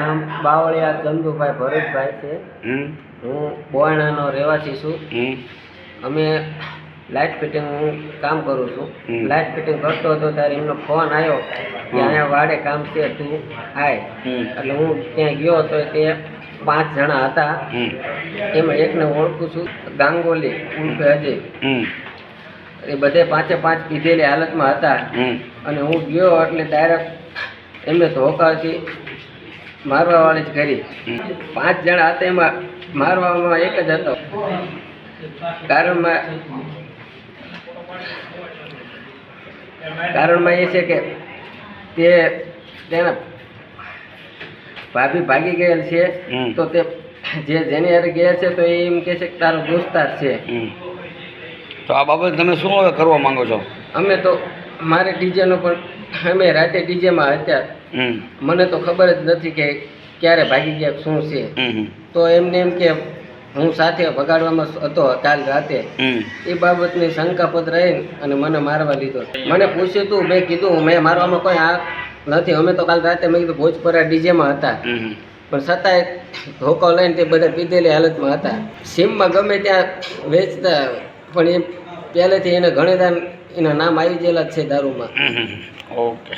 નામ બાવળિયા ચંદુભાઈ ભરતભાઈ છે. હું બોયણાનો રહેવાસી છું. અમે લાઇટ ફિટિંગ હું કામ કરું છું. લાઇટ ફિટિંગ કરતો હતો ત્યારે એમનો ફોન આવ્યો કે અહીંયા વાડે કામ છે તું આય. એટલે હું ત્યાં ગયો હતો તે પાંચ જણા હતા. એમાં એકને ઓળખું છું ગાંગોલી ઉર્ફે અજય. એ બધે પાંચે પાંચ પીધેલી હાલતમાં હતા. અને હું ગયો એટલે ડાયરેક્ટ એમને ધોકાથી મારવા વાળી જ કરી. પાંચ જણા હતા એમાં મારવામાં એક જ હતો. કારણમાં કારણમાં એ છે કે તે તેના ભાભી ભાગી ગયેલ છે. તો તે જે જેની હારે ગયા છે તો એ એમ કહે છે કે તારો દોસ્તાર છે. તો આ બાબતે તમે શું હવે કરવા માંગો છો? અમે તો મારે ડીજેનો પણ અમે રાતે ડીજેમાં હતા. મને તો ખબર જ નથી કે ક્યારે ભાગી ગયા શું છે. તો એમને એમ કે હું સાથે ભગાડવામાં હતો કાલ રાતે. એ બાબતની શંકાપદ રહી અને મને મારવા લીધો. મને પૂછ્યું તું મેં કીધું મેં મારવામાં કોઈ આ નથી. અમે તો કાલ રાતે મેં કીધું ભોજપરા ડીજેમાં હતા. પણ છતાંય ધોકો લઈને તે બધા પીધેલી હાલતમાં હતા. સીમમાં ગમે ત્યાં વેચતા પણ એ પહેલેથી એને ઘણી દાન એના નામ આવી ગયેલા છે દારૂમાં. ઓકે.